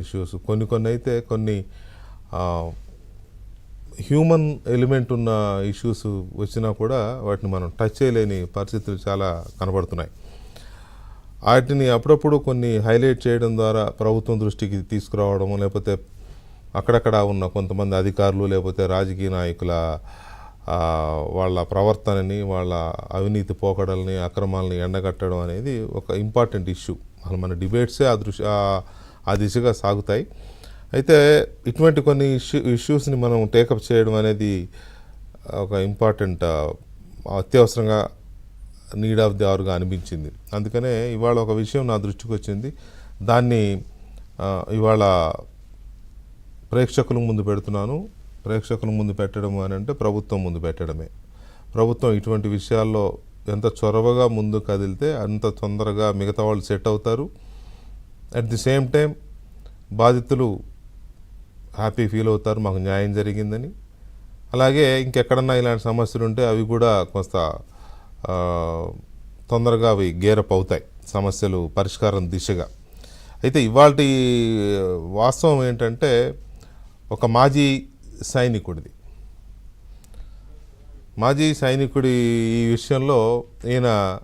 Issues కొన్ని కొన్ని అయితే కొన్ని హ్యూమన్ ఎలిమెంట్ ఉన్న ఇష్యూస్ వచ్చినా కూడా వాటిని మనం టచ్ చేయలేని పరిస్థితులు చాలా కనబడుతున్నాయి. వాటిని అప్పుడప్పుడు కొన్ని హైలైట్ చేయడం ద్వారా ప్రభుత్వం దృష్టికి తీసుకురావడం లేకపోతే అక్కడక్కడ ఉన్న కొంతమంది అధికారులు లేకపోతే రాజకీయ నాయకుల వాళ్ళ ప్రవర్తనని వాళ్ళ అవినీతి పోకడల్ని అక్రమాలని ఎండగట్టడం అనేది ఒక ఇంపార్టెంట్ ఇష్యూ అసలు మన డిబేట్సే ఆ దృశ్య ఆ- దిశగా సాగుతాయి. అయితే ఇటువంటి కొన్ని ఇష్యూ ఇష్యూస్ని మనం టేకప్ చేయడం అనేది ఒక ఇంపార్టెంట్ అత్యవసరంగా నీడ్ ఆఫ్ ది అవర్గా అనిపించింది. అందుకనే ఇవాళ ఒక విషయం నా దృష్టికి వచ్చింది. దాన్ని ఇవాళ ప్రేక్షకుల ముందు పెడుతున్నాను. ప్రేక్షకుల ముందు పెట్టడం అని అంటే ప్రభుత్వం ముందు పెట్టడమే. ప్రభుత్వం ఇటువంటి విషయాల్లో ఎంత చొరవగా ముందు కదిలితే అంత తొందరగా మిగతా వాళ్ళు సెట్ అవుతారు. అట్ ది సేమ్ టైం బాధితులు హ్యాపీ ఫీల్ అవుతారు మాకు న్యాయం జరిగిందని. అలాగే ఇంకెక్కడన్నా ఇలాంటి సమస్యలు ఉంటే అవి కూడా కొంత తొందరగా అవి గేరప్ అవుతాయి సమస్యలు పరిష్కారం దిశగా. అయితే ఇవాళ వాస్తవం ఏంటంటే ఒక మాజీ సైనికుడిది. మాజీ సైనికుడి ఈ విషయంలో ఈయన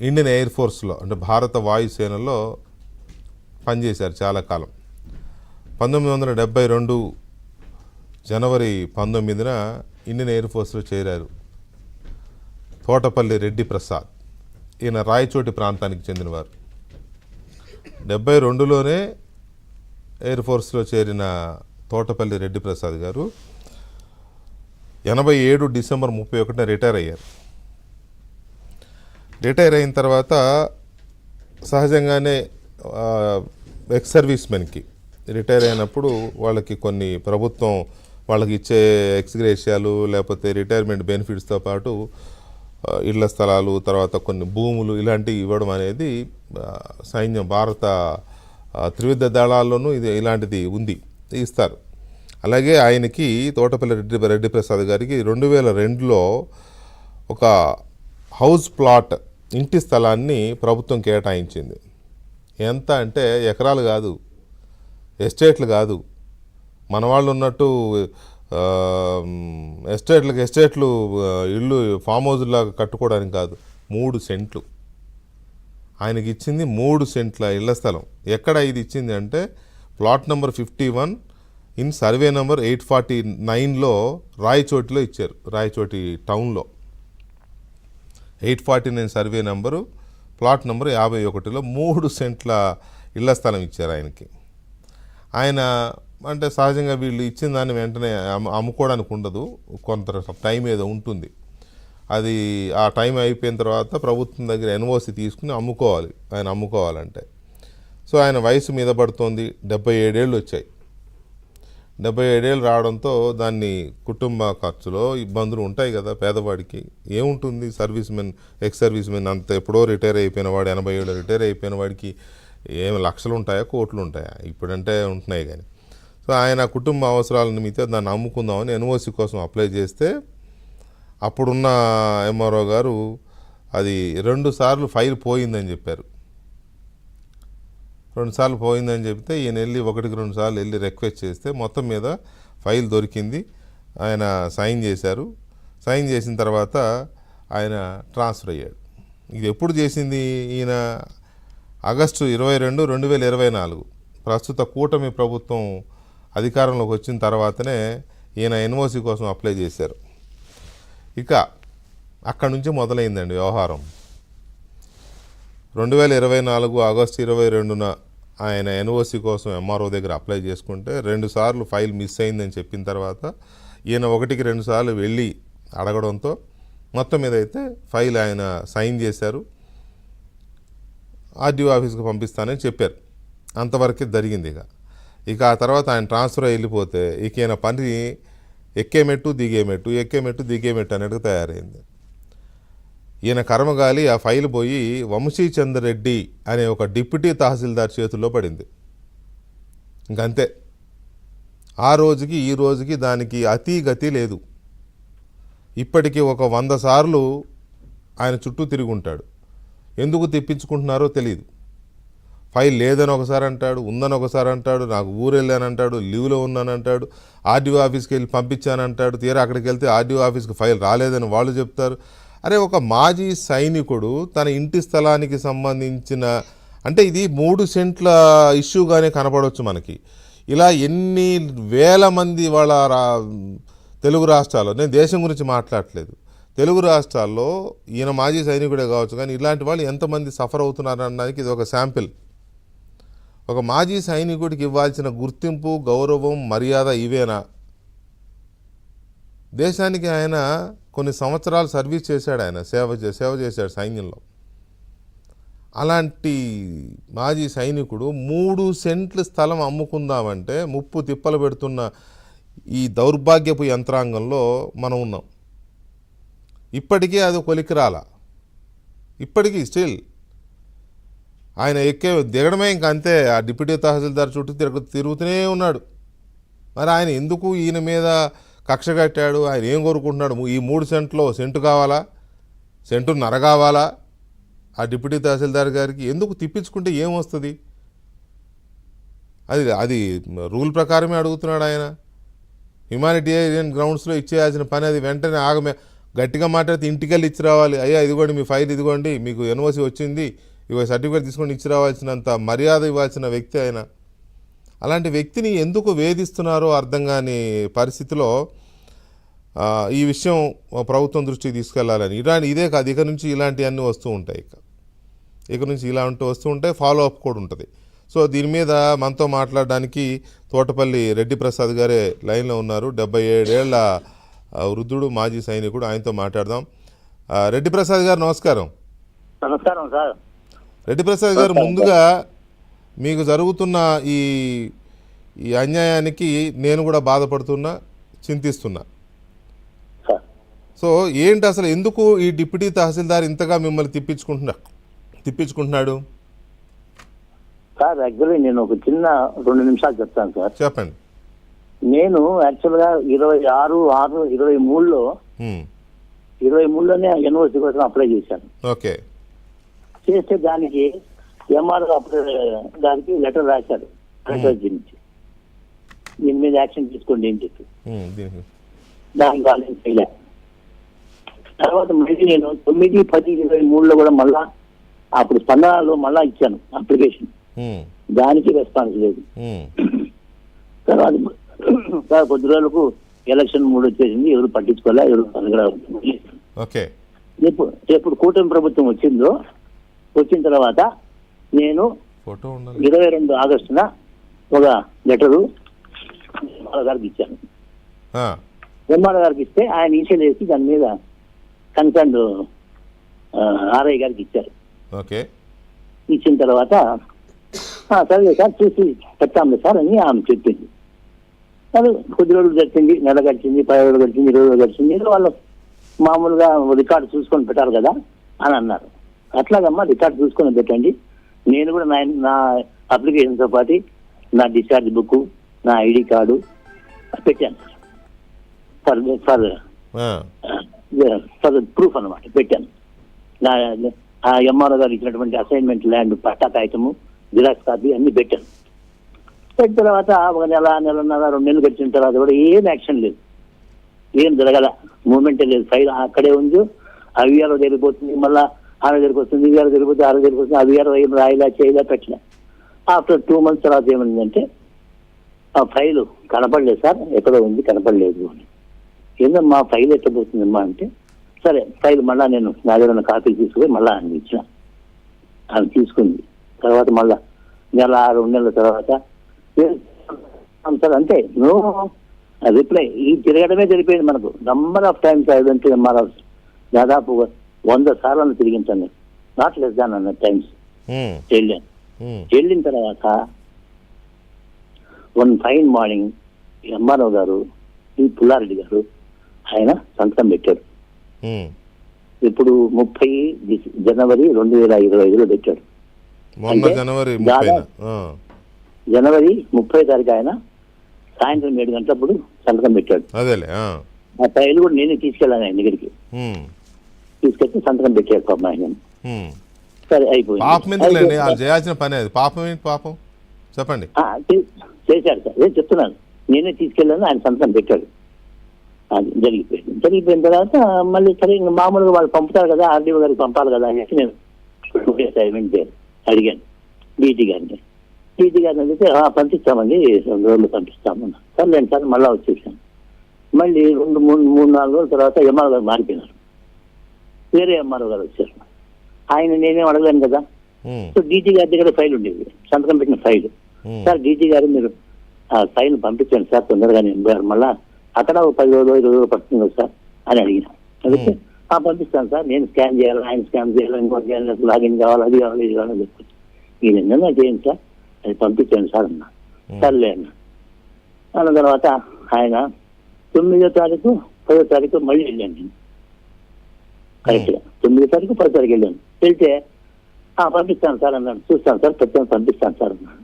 ఇండియన్ ఎయిర్ ఫోర్స్లో అంటే భారత వాయుసేనలో పనిచేశారు చాలా కాలం. పంతొమ్మిది వందల డెబ్బై రెండు జనవరి పంతొమ్మిదిన ఇండియన్ ఎయిర్ ఫోర్స్లో చేరారు తోటపల్లి రెడ్డి ప్రసాద్. ఈయన రాయచోటి ప్రాంతానికి చెందినవారు. డెబ్బై రెండులోనే ఎయిర్ ఫోర్స్లో చేరిన తోటపల్లి రెడ్డి ప్రసాద్ గారు ఎనభై ఏడు డిసెంబర్ ముప్పై ఒకటిన రిటైర్ అయ్యారు. రిటైర్ అయిన తర్వాత సహజంగానే ఎక్స్ సర్వీస్ మెన్కి రిటైర్ అయినప్పుడు వాళ్ళకి కొన్ని ప్రభుత్వం వాళ్ళకి ఇచ్చే ఎక్స్గ్రేషియాలు లేకపోతే రిటైర్మెంట్ బెనిఫిట్స్తో పాటు ఇళ్ళ స్థలాలు తర్వాత కొన్ని భూములు ఇలాంటివి ఇవ్వడం అనేది సైన్యం భారత త్రివిధ దళాల్లోనూ ఇది ఇలాంటిది ఉంది ఇస్తారు. అలాగే ఆయనకి తోటపల్లి రెడ్డి రెడ్డి ప్రసాద్ గారికి రెండు వేల రెండులో ఒక హౌస్ ప్లాట్ ఇంటి స్థలాన్ని ప్రభుత్వం కేటాయించింది. ఎంత అంటే ఎకరాలు కాదు ఎస్టేట్లు కాదు. మన వాళ్ళు ఉన్నట్టు ఎస్టేట్లకు ఎస్టేట్లు ఇల్లు ఇళ్ళు ఫామ్ హౌస్లాగా కట్టుకోవడానికి కాదు మూడు సెంట్లు. ఆయనకి ఇచ్చింది మూడు సెంట్ల ఇళ్ళ స్థలం. ఎక్కడ ఇది ఇచ్చింది అంటే plot number fifty one in survey number eight forty నైన్లో రాయచోటిలో ఇచ్చారు రాయచోటి టౌన్లో. Eight forty nine survey number plot number యాభై ఒకటిలో మూడు సెంట్ల ఇళ్ళ స్థలం ఇచ్చారు ఆయనకి. ఆయన అంటే సహజంగా వీళ్ళు ఇచ్చిన దాన్ని వెంటనే అమ్ముకోవడానికి ఉండదు. కొంత టైం ఏదో ఉంటుంది. అది ఆ టైం అయిపోయిన తర్వాత ప్రభుత్వం దగ్గర ఎన్ఓసి తీసుకుని అమ్ముకోవాలి. ఆయన అమ్ముకోవాలంటే. సో ఆయన వయసు మీద పడుతోంది. డెబ్బై ఏడేళ్ళు వచ్చాయి. డెబ్బై ఏడేళ్ళు రావడంతో దాన్ని కుటుంబ ఖర్చులో ఇబ్బందులు ఉంటాయి కదా పేదవాడికి. ఏముంటుంది? Service men ex service men అంత ఎప్పుడో రిటైర్ అయిపోయిన వాడు ఎనభై ఏళ్ళు రిటైర్ అయిపోయిన వాడికి ఏం లక్షలు ఉంటాయా కోట్లు ఉంటాయా ఇప్పుడంటే ఉంటున్నాయి కానీ. సో ఆయన కుటుంబ అవసరాల నిమిత్తం దాన్ని అమ్ముకుందామని ఎన్ఓసి కోసం అప్లై చేస్తే అప్పుడున్న ఎంఆర్ఓ గారు అది రెండు సార్లు ఫైల్ పోయిందని చెప్పారు. రెండు సార్లు పోయిందని చెప్తే ఈయన వెళ్ళి ఒకటికి రెండు సార్లు వెళ్ళి రిక్వెస్ట్ చేస్తే మొత్తం మీద ఫైల్ దొరికింది. ఆయన సైన్ చేశారు. సైన్ చేసిన తర్వాత ఆయన ట్రాన్స్ఫర్ అయ్యాడు. ఇది ఎప్పుడు చేసింది ఈయన? ఆగస్టు ఇరవై రెండు రెండు వేల ఇరవై నాలుగు. ప్రస్తుత కూటమి ప్రభుత్వం అధికారంలోకి వచ్చిన తర్వాతనే ఈయన ఎన్ఓసి కోసం అప్లై చేశారు. ఇక అక్కడి నుంచి మొదలైందండి వ్యవహారం. రెండు వేల ఇరవై నాలుగు ఆగస్టు ఇరవై రెండున ఆయన ఎన్ఓసి కోసం ఎంఆర్ఓ దగ్గర అప్లై చేసుకుంటే రెండు సార్లు ఫైల్ మిస్ అయిందని చెప్పిన తర్వాత ఈయన ఒకటికి రెండుసార్లు వెళ్ళి అడగడంతో మొత్తం మీద అయితే ఫైల్ ఆయన సైన్ చేశారు. ఆర్డీఓ ఆఫీస్కి పంపిస్తానని చెప్పారు. అంతవరకే జరిగింది ఇక. ఇక ఆ తర్వాత ఆయన ట్రాన్స్ఫర్ అయి వెళ్ళిపోతే ఇక ఈయన పని ఎక్కేమెట్టు దిగేమెట్టు ఎక్కేమెట్టు దిగేమెట్టు ఎక్కే మెట్టు తయారైంది. ఈయన కర్మగాలి ఆ ఫైల్ పోయి వంశీచంద్ర రెడ్డి అనే ఒక డిప్యూటీ తహసీల్దార్ చేతుల్లో పడింది. ఇంకంతే. ఆ రోజుకి ఈ రోజుకి దానికి అతి గతి లేదు. ఇప్పటికీ ఒక వంద సార్లు ఆయన చుట్టూ తిరిగి ఉంటాడు. ఎందుకు తెప్పించుకుంటున్నారో తెలియదు ఫైల్ లేదని ఒకసారి అంటాడు ఉందని ఒకసారి అంటాడు నాకు ఊరు వెళ్ళానంటాడు లీవ్లో ఉన్నానంటాడు ఆర్డీఓ ఆఫీస్కి వెళ్ళి పంపించాను అంటాడు తీరా అక్కడికి వెళ్తే ఆర్డీఓ ఆఫీస్కి ఫైల్ రాలేదని వాళ్ళు చెప్తారు. అరే ఒక మాజీ సైనికుడు తన ఇంటి స్థలానికి సంబంధించిన అంటే ఇది మూడు సెంట్ల ఇష్యూగానే కనపడవచ్చు మనకి. ఇలా ఎన్ని వేల మంది వాళ్ళ రా తెలుగు రాష్ట్రాల్లో నేను దేశం గురించి మాట్లాడట్లేదు తెలుగు రాష్ట్రాల్లో ఈయన మాజీ సైనికుడే కావచ్చు కానీ ఇలాంటి వాళ్ళు ఎంతమంది సఫర్ అవుతున్నారు అనడానికి ఇది ఒక శాంపిల్. ఒక మాజీ సైనికుడికి ఇవ్వాల్సిన గుర్తింపు గౌరవం మర్యాద ఇవేనా? దేశానికి ఆయన కొన్ని సంవత్సరాలు సర్వీస్ చేశాడు ఆయన సేవ సేవ చేశాడు సైన్యంలో. అలాంటి మాజీ సైనికుడు మూడు సెంట్ల స్థలం అమ్ముకుందామంటే ముప్పు తిప్పలు పెడుతున్న ఈ దౌర్భాగ్యపు యంత్రాంగంలో మనం ఉన్నాం. ఇప్పటికీ అది కొలికిరాల ఇప్పటికీ స్టిల్. ఆయన ఎక్కే దిగడమే ఇంక అంతే. ఆ డిప్యూటీ తహసీల్దార్ చుట్టూ తిరుగు తిరుగుతూనే ఉన్నాడు. మరి ఆయన ఎందుకు ఈయన మీద కక్ష కట్టాడు ఆయన ఏం కోరుకుంటున్నాడు? ఈ మూడు సెంట్లో సెంటు కావాలా? సెంటు నర కావాలా? ఆ డిప్యూటీ తహసీల్దార్ గారికి ఎందుకు తిప్పించుకుంటే ఏమొస్తుంది? అది అది రూల్ ప్రకారమే అడుగుతున్నాడు ఆయన. హ్యుమానిటేరియన్ గ్రౌండ్స్లో ఇచ్చేయాల్సిన పని అది. వెంటనే ఆగమే. గట్టిగా మాట్లాడితే ఇంటికెళ్ళి ఇచ్చి రావాలి. అయ్యా ఇదిగోండి మీ ఫైల్ ఇదిగోండి మీకు ఎన్ఓసి వచ్చింది ఇగో సర్టిఫికేట్ తీసుకొని ఇచ్చి రావాల్సినంత మర్యాద ఇవ్వాల్సిన వ్యక్తి ఆయన. అలాంటి వ్యక్తిని ఎందుకు వేధిస్తున్నారో అర్థం కాని పరిస్థితిలో ఈ విషయం ప్రభుత్వం దృష్టికి తీసుకెళ్ళాలని. ఇలాంటి ఇదే కాదు ఇక నుంచి ఇలాంటివన్నీ వస్తూ ఉంటాయి ఇక. ఇక నుంచి ఇలాంటి వస్తూ ఉంటాయి ఫాలో అప్ కూడా ఉంటుంది. సో దీని మీద మనతో మాట్లాడడానికి తోటపల్లి రెడ్డి ప్రసాద్ గారే లైన్లో ఉన్నారు. డెబ్బై ఏడేళ్ళ వృద్ధుడు మాజీ సైనికుడు ఆయనతో మాట్లాడదాం. రెడ్డి ప్రసాద్ గారు నమస్కారం. నమస్కారం సార్. రెడ్డి ప్రసాద్ గారు ముందుగా మీకు జరుగుతున్న ఈ ఈ అన్యాయానికి నేను కూడా బాధపడుతున్నా చింతిస్తున్నా. సో ఏంటి అసలు ఎందుకు ఈ డిప్యూటీ తహసీల్దార్ ఇంతగా మిమ్మల్ని తిప్పించుకుంటున్నా తిప్పించుకుంటున్నాడు? సార్ యాక్చువల్లీ నేను ఒక చిన్న రెండు నిమిషాలు చెప్తాను సార్. చెప్పండి. నేను యాక్చువల్గా ఇరవై ఆరు ఆరు ఇరవై మూడులో ఇరవై మూడులోనే యూనివర్సిటీ కోసం అప్లై చేశాను. ఓకే. చేస్తే దానికి ఎంఆర్ దానికి లెటర్ రాశారు కలెక్టర్ నుంచి. దీని మీద యాక్షన్ తీసుకోండి అని చెప్పి. దీనికి వాళ్ళు చేయలే తర్వాత మళ్ళీ నేను తొమ్మిది పది ఇరవై మూడులో కూడా మళ్ళా అప్పుడు స్పందనలో మళ్ళా ఇచ్చాను అప్లికేషన్. దానికి రెస్పాన్స్ లేదు. తర్వాత కొద్ది రోజులకు ఎలక్షన్ మూడు వచ్చేసింది ఎవరు పట్టించుకోలే ఎవరు. ఓకే. ఎప్పుడు కూటమి ప్రభుత్వం వచ్చిందో వచ్చిన తర్వాత నేను ఇరవై రెండు ఆగస్టున ఒక లెటరు గారికి ఇచ్చాను. ఎంఆర్ గారికి ఇస్తే ఆయన ఇన్షియల్ వేసి దాని మీద కన్సర్న్ ఆర్ఐ గారికి ఇచ్చారు. ఓకే. ఇచ్చిన తర్వాత "ఆ, సరే సార్ చూసి పెడతాంలే సార్ అని ఆమె చెప్పింది. అది కొద్ది రోజులు గడిచింది నెల గడిచింది పది రోజులు గడిచింది ఇరవై రోజులు గడిచింది వాళ్ళు మామూలుగా రికార్డు చూసుకొని పెట్టాలి కదా అని అన్నారు. అట్లాగమ్మా రికార్డు చూసుకొని పెట్టండి. నేను కూడా నా నా అప్లికేషన్తో పాటు నా డిశ్చార్జ్ బుక్ నా ఐడి కార్డు పెట్టాను. ఫర్ ఫర్ ఫర్ ప్రూఫ్ అన్నమాట పెట్టాను. నా ఎంఆర్ఓ గారు ఇచ్చినటువంటి అసైన్మెంట్ ల్యాండ్ పట్టా కాగితము జిరాక్స్ కాపీ అన్ని పెట్టాను. పెట్టిన తర్వాత ఒక నెల నెలన్నర రెండు నెలలు గడిచిన తర్వాత కూడా ఏం యాక్షన్ లేదు. ఏం జరగల మూమెంటే లేదు. ఫైల్ అక్కడే ఉంది అవిఆర్ఓ జరిగిపోతుంది మళ్ళా ఆమె దగ్గరికి వస్తుంది గారు జరిగిపోతే ఆమె దగ్గరికి వస్తుంది. అవిఆర్ఓ ఏం రాయలా చేయలా పెట్టిన ఆఫ్టర్ టూ మంత్స్ తర్వాత ఏమైందంటే ఆ ఫైల్ కనపడలేదు సార్ ఎక్కడో ఉంది కనపడలేదు అని. ఏందమ్మా మా ఫైల్ ఎట్లా పోతుందమ్మా అంటే సరే ఫైల్ మళ్ళా నేను నా దగ్గర ఉన్న కాపీ తీసుకుని మళ్ళా ఆమె ఇచ్చిన. ఆమె తీసుకుంది. తర్వాత మళ్ళా నెల రెండు నెలల తర్వాత సార్ అంతే నో రిప్లై. ఈ తిరగడమే జరిపోయింది మనకు. Number of times I went దాదాపు వంద సార్లు తిరిగించాను not less than hundred times వెళ్ళాను. ఉమ్, వెళ్ళిన తర్వాత వన్ ఫైన్ మార్నింగ్ ఎంఆర్ఓ గారు ఈ పుల్లారెడ్డి గారు ఆయన సంతకం పెట్టారు. ఉమ్. ఇప్పుడు ముప్పై జనవరి రెండు వేల ఇరవై ఐదులో పెట్టాడు జనవరి ముప్పై దాదాపు- జనవరి ముప్పై తారీఖు ఆయన సాయంత్రం ఏడు గంటలప్పుడు సంతకం పెట్టాడు. ఆ, ఆ ఫైల్ కూడా నేనే తీసుకెళ్ళాను ఆయన దగ్గరికి. తీసుకెళ్తే సంతకం పెట్టాడు పాపం ఆయన సరే అయిపోయింది. పాపం ఎందుకులేండి అయిపోయింది. వాళ్ళు సార్. చేయాల్సిన పని అది. పాపం ఏంటి పాపం? చెప్పండి. ఆ, చే- చేశాడు సార్. నేను చెప్తున్నాను. నేనే తీసుకెళ్ళాను ఆయన సంతకం పెట్టాడు. అది జరిగిపోయింది. జరిగిపోయిన తర్వాత మళ్ళీ సరే ఇంక మామూలుగా వాళ్ళు పంపుతారు కదా ఆర్డీఓ గారికి పంపాలి కదా అనేసి నేను అసైన్మెంట్ చేయాలి అడిగాను. డీటీ గారిని. డీటీ గారిని అడిగితే "ఆ, పంపిస్తామండి రెండు రోజులు పంపిస్తామన్నా సర్లేండి సార్ మళ్ళీ వచ్చేసాను. మళ్ళీ రెండు మూడు మూడు నాలుగు రోజుల తర్వాత ఎంఆర్ఓ గారు మారిపోయినారు. వేరే ఎంఆర్ఓ గారు వచ్చారు. ఆయన నేనేం అడగలేను కదా. సో డీటీ గారి దగ్గర ఫైల్ ఉండేది. సంతకం పెట్టిన ఫైల్. సార్ డీటీ గారు మీరు ఆ ఫైల్ పంపించండి సార్ తొందరగా నేను మళ్ళా అక్కడ ఒక పది రోజులు ఇరవై రోజులు పడుతుంది కదా సార్ అని అడిగిన. అడిగితే "ఆ, పంపిస్తాను సార్. నేను స్కాన్ చేయాలి ఆయన స్కాన్ చేయాలి ఇంకోటి చేయాలి లాగిన్ కావాలి అది కావాలి ఇది కావాలి చెప్తాను ఈ నిన్న చేయండి సార్. అది పంపించండి సార్ అన్న. సర్లే అన్న. అన్న తర్వాత ఆయన తొమ్మిదో తారీఖు పదో తారీఖు మళ్ళీ వెళ్ళాను నేను. కరెక్ట్గా తొమ్మిదో తారీఖు పదో తారీఖు వెళ్ళాను వెళ్తే "ఆ, పంపిస్తాను సార్ అన్నాడు. చూస్తాను సార్ ఖచ్చితంగా పంపిస్తాను సార్ అన్నాడు.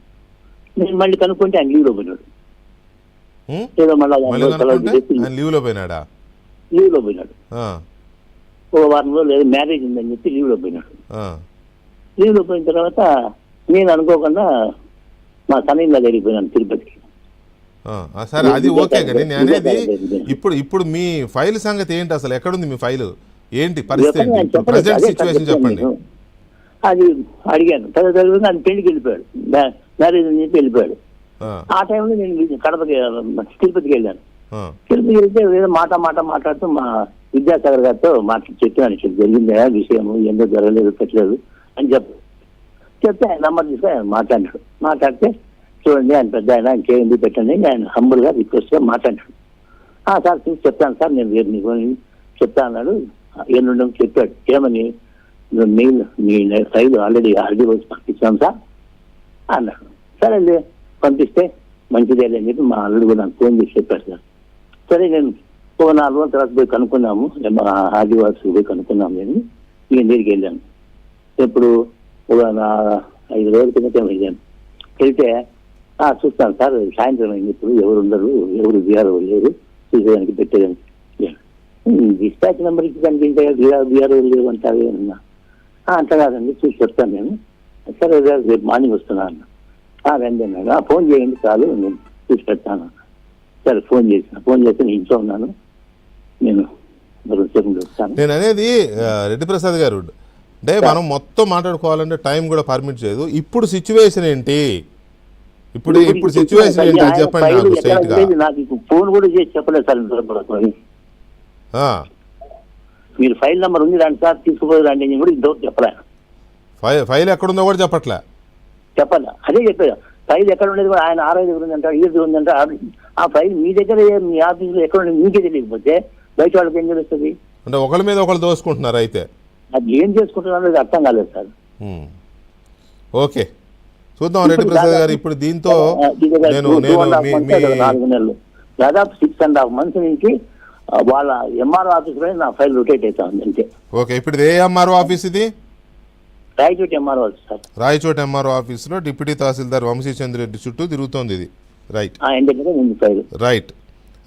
నేను మళ్ళీ కనుక్కుంటే ఆయన లీవ్లో పోయినాడు. ఉమ్, ఏదో మళ్ళీ ఆయన లీవ్లో పోయినాడా? లీవ్లో పోయినాడు. ఆ, ఓ వారం రోజులు ఏదో మ్యారేజ్ ఉందని చెప్పి లీవ్లో పోయినాడు. ఆ, లీవ్లో పోయిన తర్వాత నేను అనుకోకుండా మా సనీళ్ళ దగ్గరికి పోయినాను తిరుపతికి. సరే అది ఓకే కానీ నేను అనేది ఇప్పుడు ఇప్పుడు మీ ఫైల్ సంగతి ఏంటి అసలు? ఎక్కడుంది మీ ఫైల్? ఏంటి పరిస్థితి చెప్పండి, ప్రజెంట్ అదే సిచ్యువేషన్ చెప్పండి. అడిగాను. పదో తారీఖు ఆయన పెళ్ళికి వెళ్ళిపోయాడు. మ్యా- మ్యారేజ్ అని చెప్పి వెళ్ళిపోయాడు. ఆ, టైంలో నేను కడపకి తిరుపతికి వెళ్ళాను. ఆ, తిరుపతి వెళ్తే ఏదో మాట మాట మాట్లాడుతూ మా విద్యాసాగర్ గారితో మాట్లాడి చెప్పాను. జరిగింది? విషయము? ఏందో జరగలేదు పెట్టలేదు? అని చెప్పు చెప్తే ఆయన నంబర్ తీసుకొని ఆయన మాట్లాడాడు మాట్లాడితే చూడండి ఆయన పెద్ద ఆయన ఆయన చేయండి పెట్టండి? ఆయన హంబుల్గా రిక్వెస్ట్గా మాట్లాడాడు "ఆ, సార్ చూసి చెప్తాను సార్. నేను రేపు మీకు చెప్తా అన్నాడు. ఎన్నుండం చెప్పాడు. ఏమని? మెయిల్ మీ సైడ్ ఆల్రెడీ ఆర్డీ వచ్చి పంపించాం సార్ అన్నాడు. సరే లే, పంపిస్తే మంచిదే అని చెప్పి మా అల్లుడు కూడా నాకు ఫోన్ చేసి చెప్పాడు సార్. సరే నేను ఓ నాలుగు రోజుల తర్వాత పోయి కనుక్కున్నాము మా ఆదివాసి పోయి కనుక్కున్నాము నేను నేను దగ్గరికి వెళ్ళాను. ఇప్పుడు ఒక ఐదు రోజుల కింద వెళ్ళాను. వెళ్తే "ఆ, చూస్తాను సార్ సాయంత్రం అయింది ఇప్పుడు ఎవరు ఉండరు ఎవరు బీహార్ లేరు చూసేదానికి పెట్టేదానికి డిస్పాచ్ నెంబర్ ఇచ్చి కనిపించే బీఆర్ బీఆర్ఓ లేవు అంటారు అన్నా "ఆ, అంత కాదండి చూసి చెప్తాను నేను. సరే రేపు మార్నింగ్ వస్తున్నా అన్న. "ఆ, రండి అన్నాడు. "ఆ, ఫోన్ చేయండి చాలు నేను చూసి పెడతాను అన్న. సరే ఫోన్ చేసిన ఫోన్ చేసి నేను ఇంట్లో ఉన్నాను. నేను నేను అనేది రెడ్డి ప్రసాద్ గారు. అంటే మనం మొత్తం మాట్లాడుకోవాలంటే టైం కూడా పర్మిట్ చేయదు. ఇప్పుడు సిచ్యువేషన్ ఏంటి? ఇప్పుడు ఇప్పుడు సిచ్యువేషన్ ఏంటి? చెప్పండి నాకు ఫోన్ కూడా చేసి చెప్పలేదు సార్ మీరు ఫైల్ నెంబర్ ఉంది దాని సార్ తీసుకుపోయి రండి అని కూడా ఇంతవరకు చెప్పలే. ఫైల్ ఫైల్ ఎక్కడుందో కూడా చెప్పట్లే. చెప్పాలి. అదే చెప్పారు ఫైల్ ఎక్కడ ఉండేది కూడా ఆయన ఆరో దగ్గర ఉందంట ఈ దగ్గర ఉందంట ఆ- ఫైల్ మీ దగ్గర మీ ఆఫీసులో ఎక్కడ ఉండేది మీకే తెలియకపోతే బయట వాళ్ళకి ఏం తెలుస్తుంది? అంటే ఒకళ్ళ మీద ఒకళ్ళు దోసుకుంటున్నారు అయితే. అది ఏం చేసుకుంటున్నారో అర్థం కాలేదు సార్. ఓకే. చూద్దాం రెడ్డి ప్రసాద్ గారు ఇప్పుడు దీంతో నేను నేను నాలుగు నెలలు. దాదాపు సిక్స్ అండ్ హాఫ్ మంత్స్ నుంచి వాళ్ళ ఎంఆర్ఓ ఆఫీసులో నా ఫైల్ రొటేట్ అవుతా ఉంది అంతే. ఓకే ఇప్పుడు ఏ ఎంఆర్ఓ ఆఫీస్ ఇది? Rayachoti MRO sir. Rayachoti MRO ఆఫీస్లో డిప్యూటీ తహసీల్దార్ వంశీచంద్రెడ్డి చుట్టూ తిరుగుతోంది ఇది. రైట్ ఆ ఇంటి దగ్గర ఉంది ఫైల్ రైట్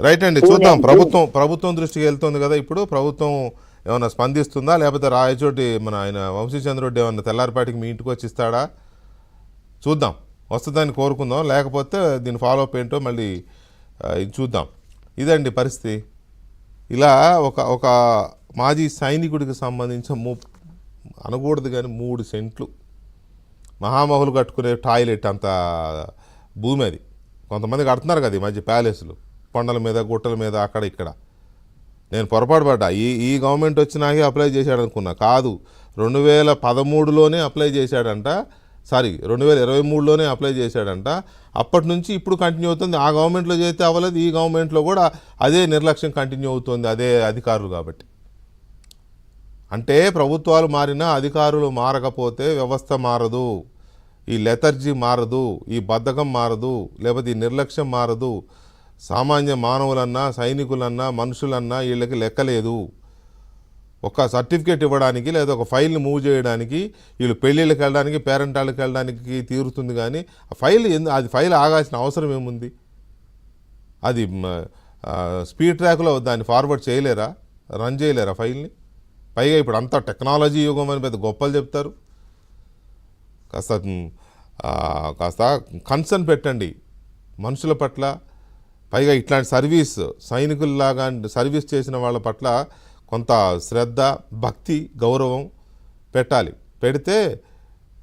రైట్ అండి చూద్దాం. ప్రభుత్వం ప్రభుత్వం దృష్టికి వెళ్తుంది కదా ఇప్పుడు. ప్రభుత్వం ఏమైనా స్పందిస్తుందా? లేకపోతే రాయచోటి మన ఆయన వంశీచంద్రుడు ఏమన్నా తెల్లారిపాటికి మీ ఇంటికి వచ్చి ఇస్తాడా? చూద్దాం. వస్తుందని కోరుకుందాం. లేకపోతే దీని ఫాలో అప్ ఏంటో మళ్ళీ చూద్దాం. ఇదండి పరిస్థితి. ఇలా ఒక ఒక మాజీ సైనికుడికి సంబంధించిన ము అనకూడదు కానీ మూడు సెంట్లు మహామహులు కట్టుకునే టాయిలెట్ అంత భూమి అది. కొంతమంది కడుతున్నారు కదా ఈ మధ్య ప్యాలెస్లు. కొండల మీద గుట్టల మీద అక్కడ ఇక్కడ. నేను పొరపాటు పడ్డా ఈ ఈ గవర్నమెంట్ వచ్చినాకే అప్లై చేశాడు అనుకున్నా కాదు రెండు వేల పదమూడులోనే అప్లై చేశాడంట. సారీ రెండు వేల ఇరవై మూడులోనే అప్లై చేశాడంట. అప్పటి నుంచి ఇప్పుడు కంటిన్యూ అవుతుంది. ఆ గవర్నమెంట్లో చేస్తే అవ్వలేదు ఈ గవర్నమెంట్లో కూడా అదే నిర్లక్ష్యం కంటిన్యూ అవుతుంది అదే అధికారులు కాబట్టి. అంటే ప్రభుత్వాలు మారినా అధికారులు మారకపోతే వ్యవస్థ మారదు. ఈ లెథర్జీ మారదు ఈ బద్ధకం మారదు లేకపోతే ఈ నిర్లక్ష్యం మారదు. సామాన్య మానవులన్నా సైనికులన్నా మనుషులన్నా వీళ్ళకి లెక్కలేదు. ఒక సర్టిఫికేట్ ఇవ్వడానికి లేదా ఒక ఫైల్ని మూవ్ చేయడానికి వీళ్ళు పెళ్ళిళ్ళకి వెళ్ళడానికి పేరెంట్ వాళ్ళకి వెళ్ళడానికి తీరుతుంది కానీ ఆ ఫైల్ ఎందు అది ఫైల్ ఆగాల్సిన అవసరం ఏముంది? అది స్పీడ్ ట్రాక్లో దాన్ని ఫార్వర్డ్ చేయలేరా? రన్ చేయలేరా ఫైల్ని? పైగా ఇప్పుడు అంతా టెక్నాలజీ యుగం అని పెద్ద గొప్పలు చెప్తారు. కాస్త కాస్త కన్సర్న్ పెట్టండి మనుషుల పట్ల. పైగా ఇట్లాంటి సర్వీస్ సైనికుల్లాగా సర్వీస్ చేసిన వాళ్ళ పట్ల కొంత శ్రద్ధ భక్తి గౌరవం పెట్టాలి. పెడితే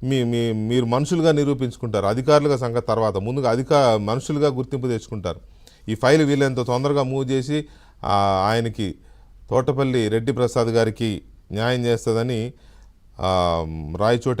మీ మీ మీరు మనుషులుగా నిరూపించుకుంటారు. అధికారులుగా సంగతి తర్వాత ముందుగా అధిక మనుషులుగా గుర్తింపు తెచ్చుకుంటారు. ఈ ఫైల్ వీలైనంత తొందరగా మూవ్ చేసి ఆయనకి తోటపల్లి రెడ్డి ప్రసాద్ గారికి న్యాయం చేస్తుందని రాయచోట